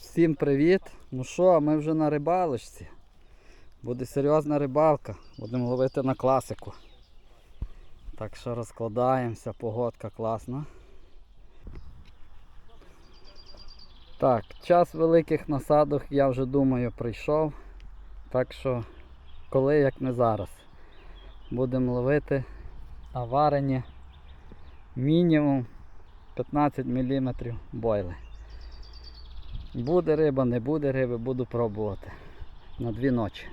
Всім привіт! Ну що, ми вже на рибалочці. Буде серйозна рибалка. Будемо ловити на класику. Так що розкладаємося, погодка класна. Так, час великих насадок я вже думаю прийшов. Так що коли як не зараз. Будемо ловити аварені мінімум 15 мм бойли. Буде риба, не буде риби, буду пробувати. На дві ночі.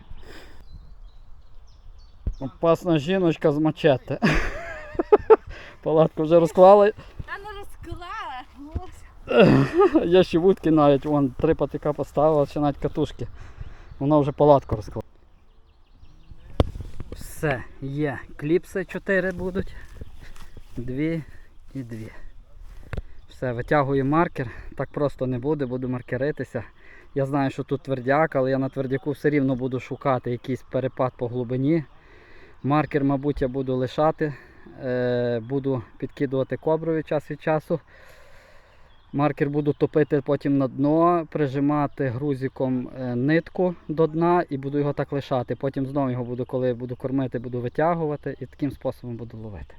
Опасна жіночка з мачете. Палатку вже розклали. Та не розклала. Я ще вудки навіть вон три патика поставила, ще навіть катушки. Вона вже палатку розклала. Все, є. Кліпси 4 будуть. Дві і дві. Все, витягую маркер. Так просто не буде, буду маркеритися. Я знаю, що тут твердяк, але я на твердяку все рівно буду шукати якийсь перепад по глибині. Маркер, мабуть, я буду лишати. Е, буду підкидувати коброю час від часу. Маркер буду топити потім на дно, прижимати грузиком е, нитку до дна і буду його так лишати. Потім знову його буду, коли буду кормити, буду витягувати і таким способом буду ловити.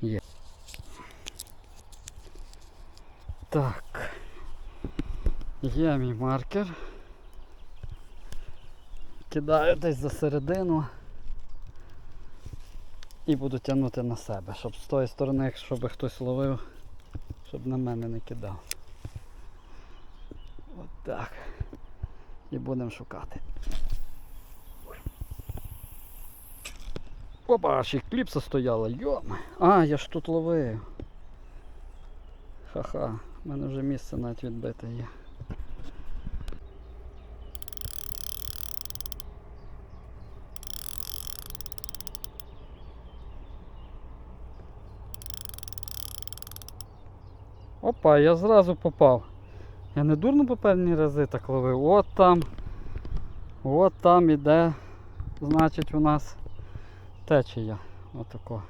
Є. Так. Є мій маркер. Кидаю десь за середину і буду тягнути на себе, щоб з тої сторони, щоб хтось ловив, щоб на мене не кидав. От так. І будемо шукати. Опа, і кліпса стояла, йома. А, я ж тут ловив. Ха-ха, в мене вже місце навіть відбите є. Опа, я зразу попав. Я не дурно попередні рази так ловив. От там. От там іде, значить, у нас течія. Отако.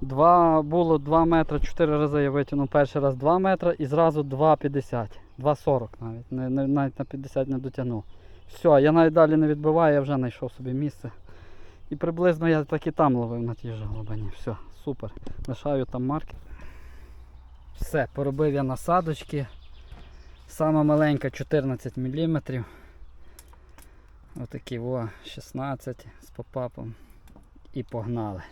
Два, було 2 метри, 4 рази я витягнув перший раз 2 метри і зразу 2,50. 2,40 навіть. Не, не, навіть на 50 не дотягнув. Все, я навіть далі не відбиваю, я вже знайшов собі місце. І приблизно я так і там ловив на тій же глибині. Все, супер. Лишаю там марки. Все, поробив я насадочки. Сама маленька 14 мм. Отакі о, 16 з попапом. І погнали.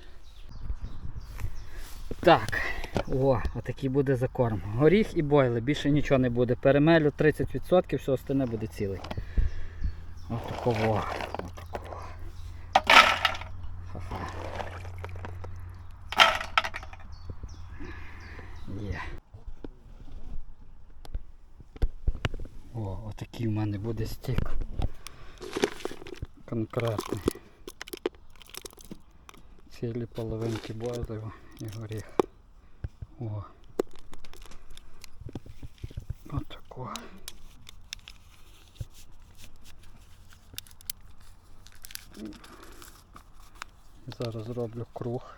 Так, о, отакий буде закорм. Горіх і бойли, більше нічого не буде. Перемелю 30%, все остальне буде цілий. Отакого. Отакого. Ха-ха. О, отакий в мене буде стік. Конкретний. Цілі половинки бойлива і горіх. О. Отако. Зараз зроблю круг.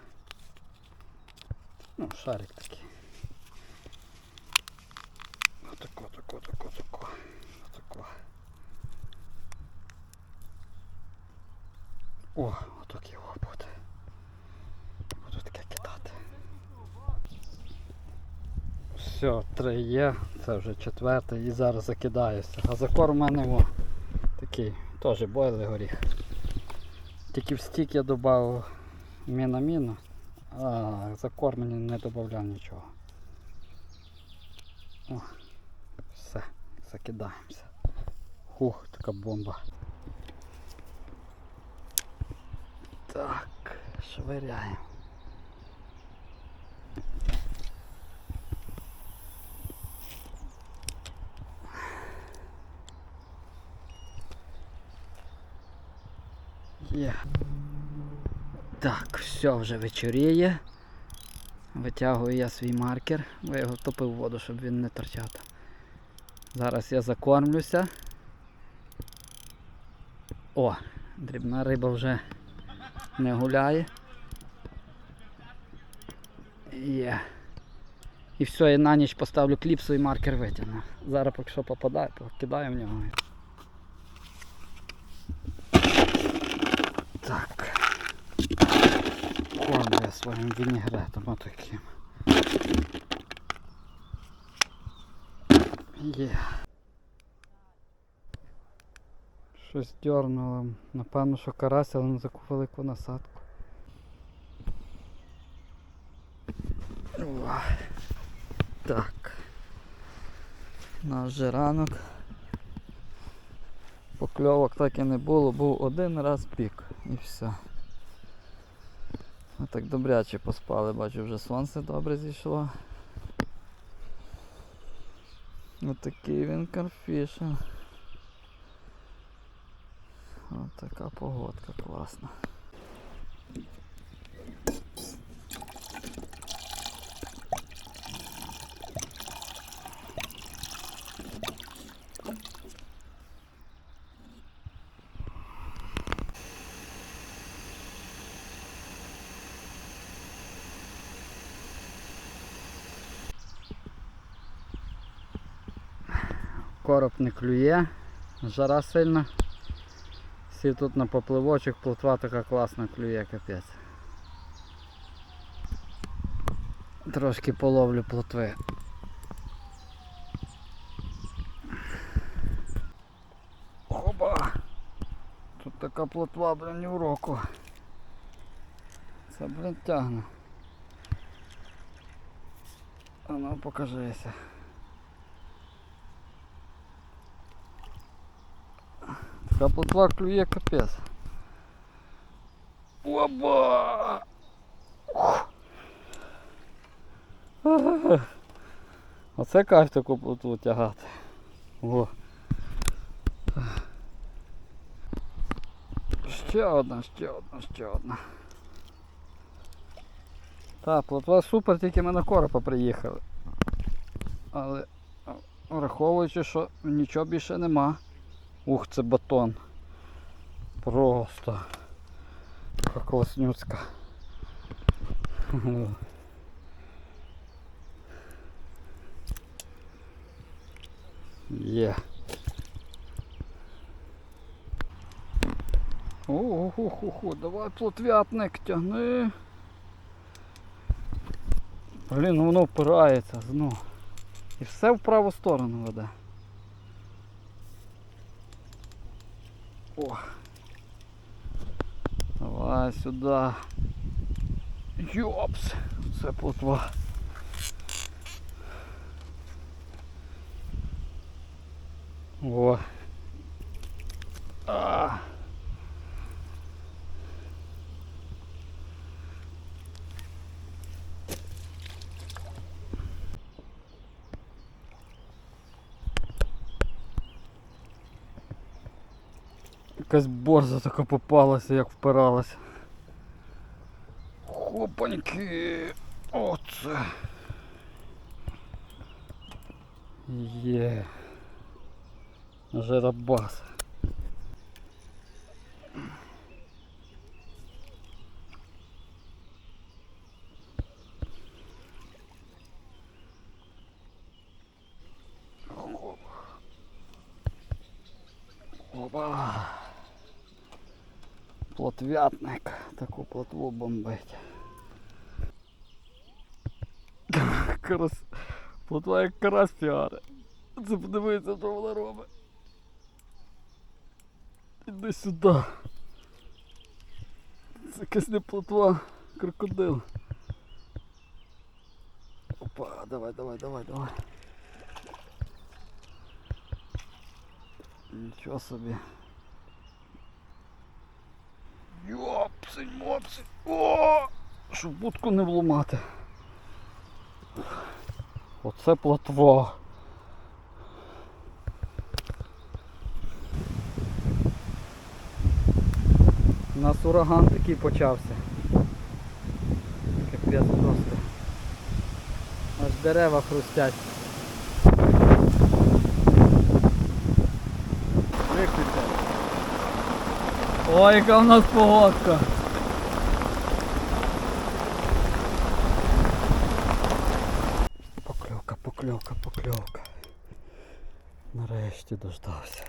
Ну, шарик такий. Отако, тако, тако, тако. Отако. О, Все, три є, це вже четвертий і зараз закидаюся. А закор у мене о, такий, теж бойлий горіх. Тільки в стік я додав міна-міну, а закор мені не додавав нічого. О, все, закидаємося. Хух, така бомба. Так, швиряємо. Є. Так, все вже вечоріє. Витягую я свій маркер, бо я його втопив в воду, щоб він не торчав. Зараз я закормлюся. О, дрібна риба вже не гуляє. Є. І все, і на ніч поставлю кліпсу і маркер витягну. Зараз поки що попадаю, покидаю в нього. Так. Своїм вінігретом отаким. Є. Щось дернуло. Напевно, що карась, але не таку велику насадку. О, Так. Наш же ранок. Покльовок так і не було, був один раз пік і все. Ми так добряче поспали, бачу, вже сонце добре зійшло. Отакий він карфішин. Ось така погодка класна. Короб не клює, жара сильна. Всі тут на попливочок, плотва така класна клює, капець. Трошки половлю плотви. Оба! Тут така плотва, блін, ні в року. Це, блін, тягне. А ну покажися. Така плотва клює капець. Оба! Оце кайф таку плотву тягати. О. Ще одна, ще одна, ще одна. Так, плотва супер, тільки ми на коропа приїхали. Але враховуючи, що нічого більше нема. Ух, це батон. Просто. Така класнюцька. Є. Ого-го-го, давай плотвятник тягни. Блін, воно впирається знову. І все в праву сторону веде. О. Давай сюди. Йопс. Це плотва. О. А. Якась борза така попалася, як впиралася. Хопаньки. Оце. Є. Жиробас. Оп. Опа. Плотвятник. Таку плотву бомбить. Карась. Плотва як карась піаре. Це подивися, що вона робить. Іди сюди. Це якась не плотва, крокодил. Опа, давай, давай, давай, давай. Нічого собі. Йопсень, мопсень. О! Щоб будку не вломати. Оце плотва. У нас ураган такий почався. Капець просто. Аж дерева хрустять. Виключай. Ой, яка в нас погодка. Нарешті дождався.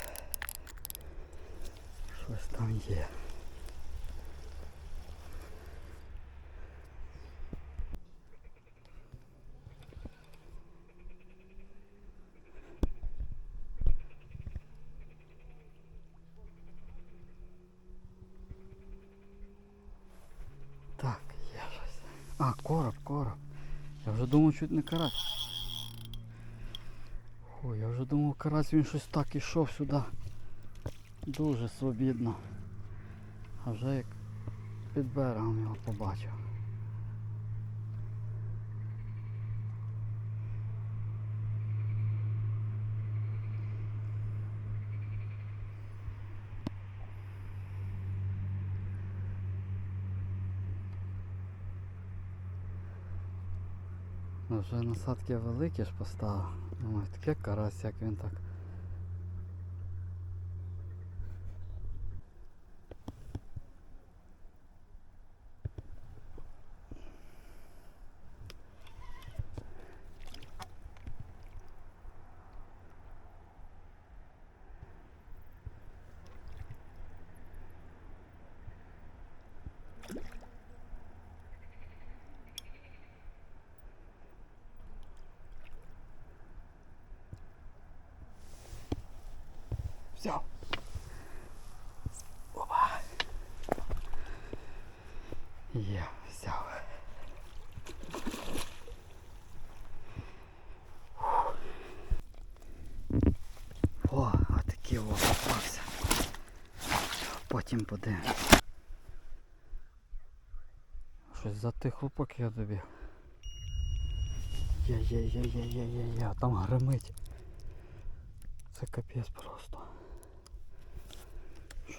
Щось там є. Так, є щось. А, короб, короб. Я вже думав, чуть не карась. Думав, карась він щось так ішов сюди. Дуже свобідно. А вже як під берегом його побачив. Вже насадки великі ж поставив. Думаю, таке карась, як він так. Взяв. Опа. Є, взяв. О, отакий о попався. Потім подивимось. Щось затихло, поки я добіг. Є, є, є, є, є, є, є, там гримить. Це капець просто.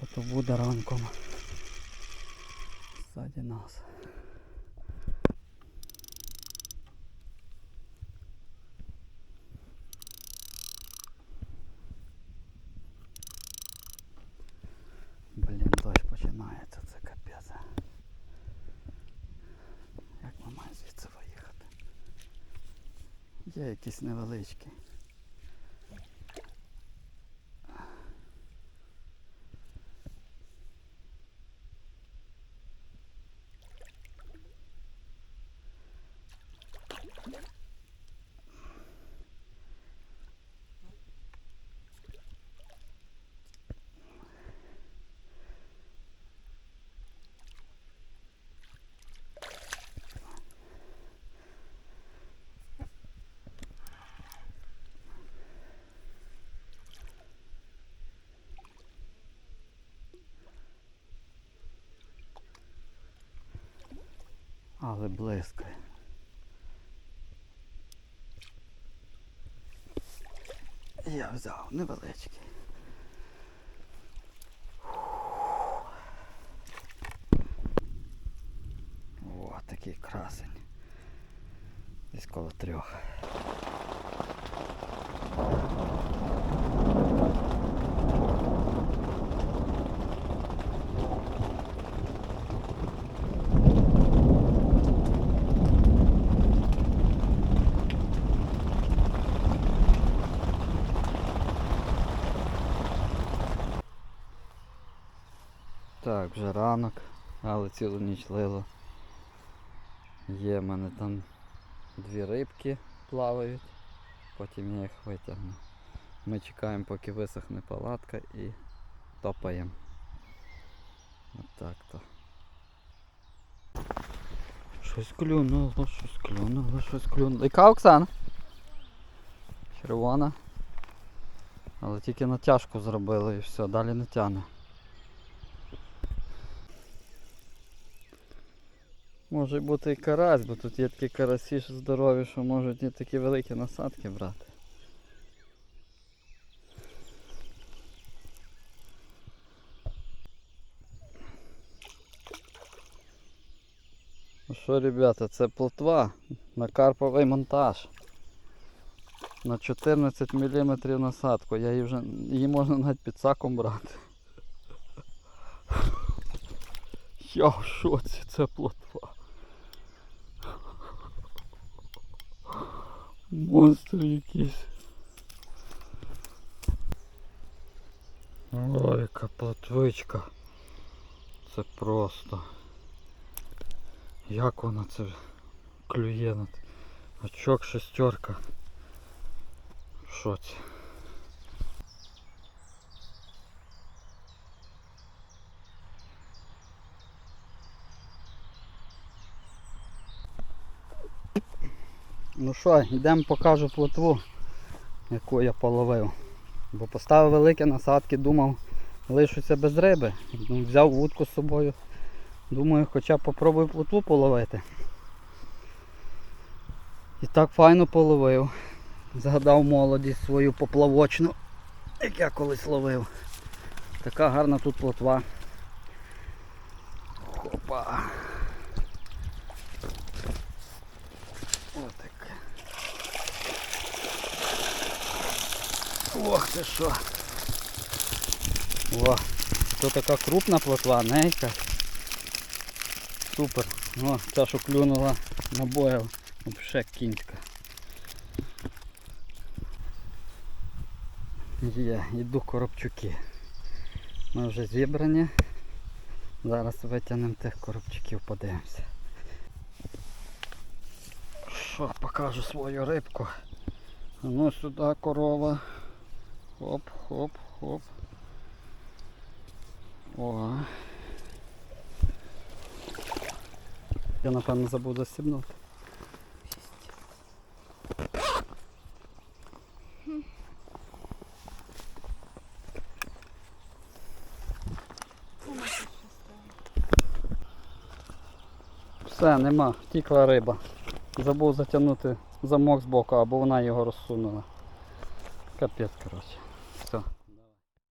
Що то буде ранком? Ззаді нас. Блін, дощ починається, це капець. Як ми маємо звідси виїхати? Є якісь невеличкі. Але блискає. Я взяв невеличкий. О, такий красень. Десь коло трьох. Так, вже ранок, але цілу ніч лило. Є в мене там дві рибки плавають, потім я їх витягну. Ми чекаємо, поки висохне палатка і топаємо. Отак то. Щось клюнуло, щось клюнуло, щось клюнуло. Яка Оксана? Червона. Але тільки натяжку зробили і все, далі не тягне. Може бути і карась, бо тут є такі карасі що здорові, що можуть і такі великі насадки брати. Ну що, ребята, це плотва на карповий монтаж. На 14 мм насадку. Я її вже її можна навіть під саком брати. Я в шоці, це плотва. монстр якийсь. О, яка платвичка. Це просто. Як вона це клює на очок шестерка. В шоці. Ну що, йдемо покажу плотву, яку я половив. Бо поставив великі насадки, думав, лишуся без риби. Ну, взяв вудку з собою. Думаю, хоча б попробую плотву половити. І так файно половив. Згадав молодість свою поплавочну, як я колись ловив. Така гарна тут плотва. Хопа. Ох ти що. О, це така крупна плотва, не якась. Супер. О, та, що клюнула на бояв. Взагалі кінська. Є, йду коробчуки. Ми вже зібрані. Зараз витягнемо тих коробчуків, подивимося. Що, покажу свою рибку. Ну сюди корова. Хоп, хоп, хоп. О. Я напевно забув застібнути. Все, нема, втікла риба. Забув затягнути замок з боку, або вона його розсунула. Капець, коротше.